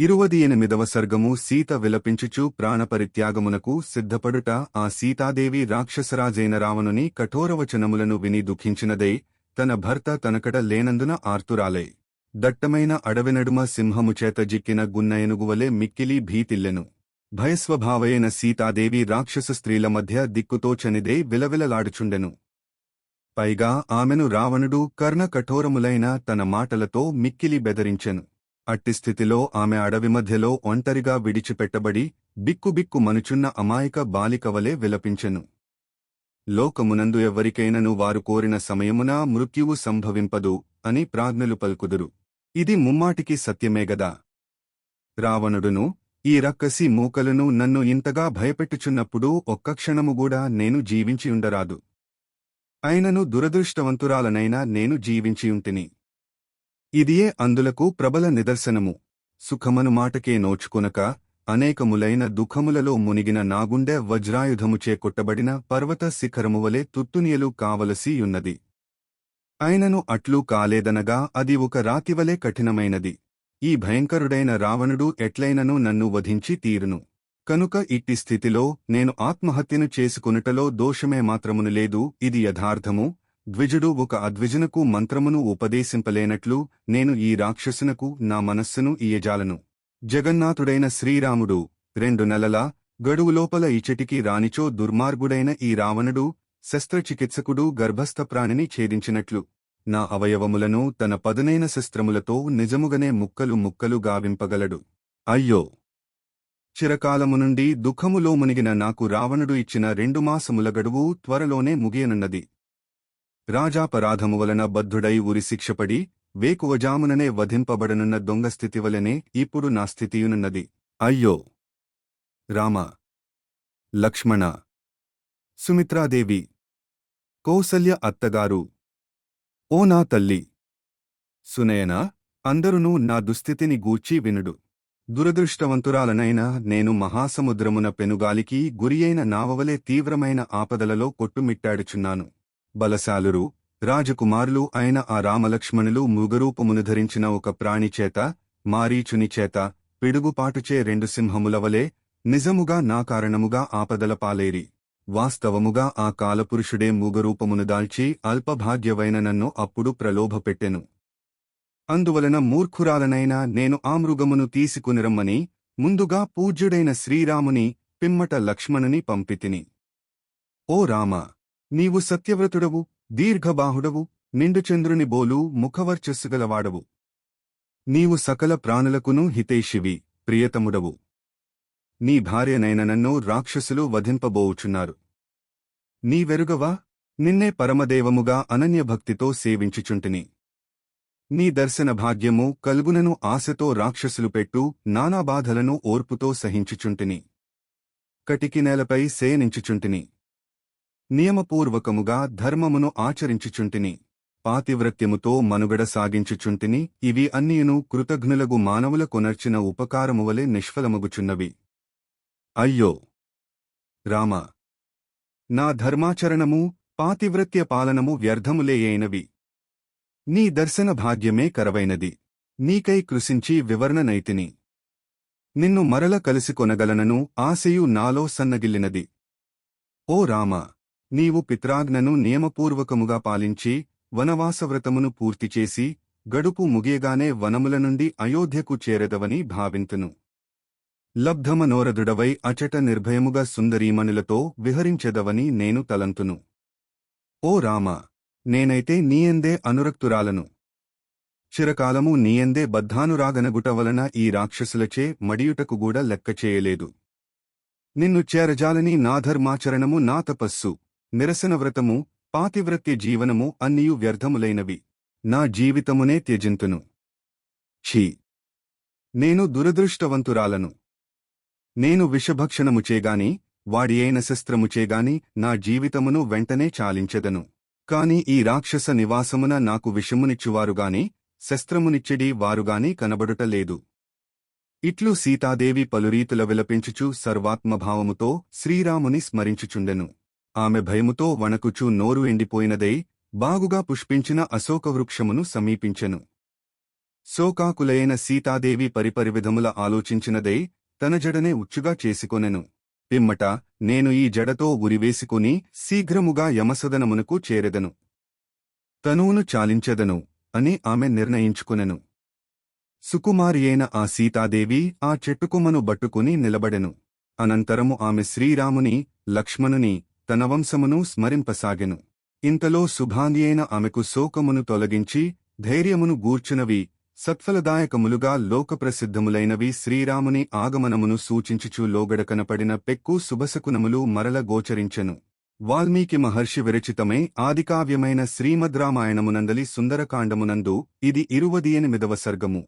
ఇరువది ఎనిమిదవ సర్గము సీత విలపించుచు ప్రాణపరిత్యాగమునకు సిద్ధపడుట ఆ సీతాదేవి రాక్షసరాజైన రావణుని కఠోరవచనములను విని దుఃఖించినదై తన భర్త తనకడ లేనందున ఆర్తురాలై. దట్టమైన అడవినడుమ సింహముచేత జిక్కిన గున్నయనుగువలే మిక్కిలి భీతిల్లెను. భయస్వభావైన సీతాదేవి రాక్షస స్త్రీల మధ్య దిక్కుతోచనిదే విలవిలలాడుచుండెను. పైగా ఆమెను రావణుడు కర్ణ కఠోరములైన తన మాటలతో మిక్కిలి బెదరించెను. అట్టి స్థితిలో ఆమె అడవి మధ్యలో ఒంటరిగా విడిచిపెట్టబడి బిక్కుబిక్కు మనుచున్న అమాయక బాలికవలే విలపించెను. లోకమునందు ఎవ్వరికైనను వారు కోరిన సమయమున మృత్యువు సంభవింపదు అని ప్రాజ్ఞలు పలుకుదురు. ఇది ముమ్మాటికి సత్యమేగదా రావణుడును ఈ రక్కసి మూకలను నన్ను ఇంతగా భయపెట్టుచున్నప్పుడు ఒక్క క్షణముగూడా నేను జీవించియుండరాదు. అయినను దురదృష్టవంతురాలనైనా నేను జీవించియుంటిని. ఇదియే అందులకు ప్రబల నిదర్శనము. సుఖమను మాటకే నోచుకొనక అనేకములైన దుఃఖములలో మునిగిన నాగుండె వజ్రాయుధముచే కొట్టబడిన పర్వత శిఖరమువలే తుత్తునియలు కావలసియున్నది అయినను అట్లు కాలేదనగా అది ఒక రాతివలే కఠినమైనది. ఈ భయంకరుడైన రావణుడు ఎట్లైనను నన్ను వధించి తీరును. కనుక ఇట్టి స్థితిలో నేను ఆత్మహత్యను చేసుకునుటలో దోషమే మాత్రమును లేదు ఇది యథార్థము. ద్విజుడు ఒక అద్విజునకు మంత్రమును ఉపదేశింపలేనట్లు నేను ఈ రాక్షసునకు నా మనస్సును ఇయజాలను జగన్నాథుడైన శ్రీరాముడు రెండు నెలల గడువులోపల ఇచటికి రానిచో దుర్మార్గుడైన ఈ రావణుడు శస్త్రచికిత్సకుడు గర్భస్థ ప్రాణిని ఛేదించినట్లు. నా అవయవములను తన పదునైన శస్త్రములతో నిజముగనే ముక్కలు ముక్కలు గావింపగలడు. అయ్యో! చిరకాలము నుండి దుఃఖములో మునిగిన నాకు రావణుడు ఇచ్చిన రెండు మాసముల గడువు త్వరలోనే ముగియనున్నది. రాజాపరాధము వలన బద్ధుడై ఉరి శిక్షపడి వేకువజాముననే వధింపబడనున్న దొంగస్థితి వలనే ఇప్పుడు నా స్థితియునున్నది. అయ్యో! రామ! లక్ష్మణ! సుమిత్రాదేవి! కౌసల్య అత్తగారు! ఓ నా తల్లి! సునయన అందరునూ నా దుస్థితిని గూర్చి వినుడు. దురదృష్టవంతురాలనైనా నేను మహాసముద్రమున పెనుగాలికి గురియైన నావవలే తీవ్రమైన ఆపదలలో కొట్టుమిట్టాడుచున్నాను. బలశాలురు రాజకుమారులు అయిన ఆ రామలక్ష్మణులు మృగరూపమును ధరించిన ఒక ప్రాణిచేత మారీచుని చేత పిడుగుపాటుచే రెండు సింహములవలే నిజముగా నా కారణముగా ఆపదల పాలేరి. వాస్తవముగా ఆ కాలపురుషుడే మూగరూపమును దాల్చి అల్పభాగ్యవైన నన్ను అప్పుడు ప్రలోభపెట్టెను. అందువలన మూర్ఖురాలనైనా నేను ఆ మృగమును తీసుకునిరమ్మని ముందుగా పూజ్యుడైన శ్రీరాముని పిమ్మట లక్ష్మణుని పంపితిని. ఓ రామ! నీవు సత్యవ్రతుడవు దీర్ఘబాహుడవు నిండుచంద్రుని బోలు ముఖవర్చస్సుగలవాడవు. నీవు సకల ప్రాణులకును హితేషివి ప్రియతముడవు. నీ భార్యనైన నన్ను రాక్షసులు వధింపబోవుచున్నారు నీవెరుగవా? నిన్నే పరమదేవముగా అనన్యభక్తితో సేవించుచుంటిని. నీ దర్శన భాగ్యము కల్గునను ఆశతో రాక్షసులు పెట్టు నానా బాధలను ఓర్పుతో సహించుచుంటిని. కటికి నేలపై సేనించుచుంటిని. నియమపూర్వకముగా ధర్మమును ఆచరించుచుంటిని పాతివ్రత్యముతో మనుగడ సాగించుచుంటిని ఇవి అన్నీయును కృతఘ్నులగు మానవుల కొనర్చిన ఉపకారమువలే నిష్ఫలమగుచున్నవి. అయ్యో! రామ! నా ధర్మాచరణము పాతివ్రత్య పాలనము వ్యర్థములేయైనవి నీ దర్శన భాగ్యమే కరవైనది. నీకై కృషించి వివరణనైతిని నిన్ను మరల కలిసి కొనగలనను ఆశయు నాలో సన్నగిల్లినది. ఓ రామ! నీవు పిత్రాజ్ఞను నియమపూర్వకముగా పాలించి వనవాసవ్రతమును పూర్తిచేసి గడుపు ముగియగానే వనముల నుండి అయోధ్యకు చేరదవని భావింతును. లబ్ధమనోరదుడవై అచట నిర్భయముగా సుందరీమణులతో విహరించెదవని నేను తలంతును. ఓ రామ! నేనైతే నీయందే అనురక్తురాలను. చిరకాలము నీయందే బద్ధానురాగనగుట వలన ఈ రాక్షసులచే మడియుటకు గూడా లెక్కచేయలేదు. నిన్ను చేరజాలని నా ధర్మాచరణము నా తపస్సు. నిరసన వ్రతము పాతివ్రత్య జీవనము అన్నియు వ్యర్థములైనవి. నా జీవితమునే త్యజింతును. ఛీ! నేను దురదృష్టవంతురాలను. నేను విషభక్షణముచేగాని వాడి అయిన శస్త్రముచేగాని నా జీవితమును వెంటనే చాలించెదను. కాని ఈ రాక్షస నివాసమున నాకు విషమునిచ్చువారుగాని శస్త్రమునిచ్చెడి వారుగాని కనబడుటలేదు ఇట్లు సీతాదేవి పలురీతుల విలపించుచు సర్వాత్మభావముతో శ్రీరాముని స్మరించుచుండెను. ఆమె భయముతో వణకుచూ నోరు ఎండిపోయినదై బాగుగా పుష్పించిన అశోకవృక్షమును సమీపించెను. శోకాకులైన సీతాదేవి పరిపరివిధముల ఆలోచించినదై తన జడనే ఉచ్చుగా చేసుకొనెను. పిమ్మట నేను ఈ జడతో ఉరివేసుకుని శీఘ్రముగా యమసదనమునకు చేరెదను. తనువును చాలించెదను అని ఆమె నిర్ణయించుకునెను. సుకుమారియైన ఆ సీతాదేవి ఆ చెట్టుకొమ్మను బట్టుకుని నిలబడెను. అనంతరము ఆమె శ్రీరాముని లక్ష్మణుని తన వంశమును స్మరింపసాగెను. ఇంతలో శుభాంగి ఆమెకు శోకమును తొలగించి ధైర్యమును గూర్చునవి సత్ఫలదాయకములుగా లోకప్రసిద్ధములైనవి శ్రీరాముని ఆగమనమును సూచించుచు లోగడ కనపడిన పెక్కు శుభశకునములు మరల గోచరించెను. వాల్మీకి మహర్షి విరచితమే ఆదికావ్యమైన శ్రీమద్రామాయణమునందలి సుందరకాండమునందు ఇది ఇరువది ఎనిమిదవ సర్గము.